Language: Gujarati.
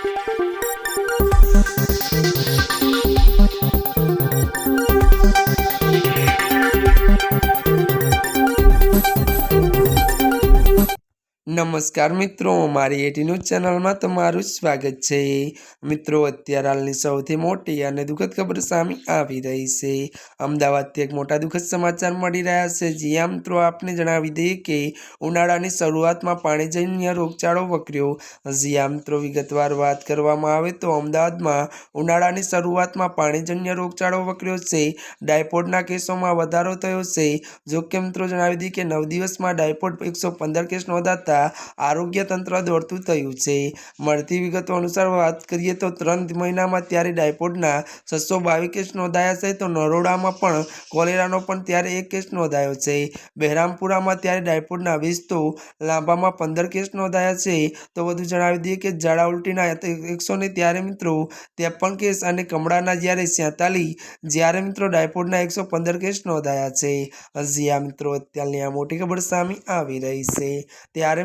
Thank you. નમસ્કાર મિત્રો, મારી એટી ન્યૂઝ ચેનલમાં તમારું સ્વાગત છે. મિત્રો, અત્યારે હાલની સૌથી મોટી અને દુઃખદ ખબર સામે આવી રહી છે. અમદાવાદથી એક મોટા દુઃખદ સમાચાર મળી રહ્યા છે. જ્યાં મિત્રો, આપને જણાવી દઈએ કે ઉનાળાની શરૂઆતમાં પાણીજન્ય રોગચાળો વકર્યો. જ્યાં મિત્રો, વિગતવાર વાત કરવામાં આવે તો અમદાવાદમાં ઉનાળાની શરૂઆતમાં પાણીજન્ય રોગચાળો વકર્યો છે. ડાયપોડના કેસોમાં વધારો થયો છે. જો કે મિત્રો, જણાવી દઈએ કે નવ દિવસમાં ડાયપોડ એકસો પંદર કેસ નોંધાતા આરોગ્ય તંત્ર દોડતું થયું છે. મળતી વિગતો અનુસાર વાત કરીએ તો ત્રણ મહિનામાં ત્યારે ડાયપોડના છસો બાવીસ કેસ નોંધાયા છે તો નરોડામાં પણ કોલેરાનો પણ ત્યારે એક કેસ નોંધાયો છે. બહેરામપુરામાં ત્યારે ડાયપોડના વીસ તો લાંબામાં પંદર કેસ નોંધાયા છે. તો વધુ જણાવી દઈએ કે ઝાડા ઉલટીના એકસો ને ત્યારે મિત્રો ત્રેપન કેસ અને કમળાના જ્યારે સેતાલીસ, જ્યારે મિત્રો ડાયપોડના એકસો પંદર કેસ નોંધાયા છે. હજી આ મિત્રો અત્યારની આ મોટી ખબર સામે આવી રહી છે. ત્યારે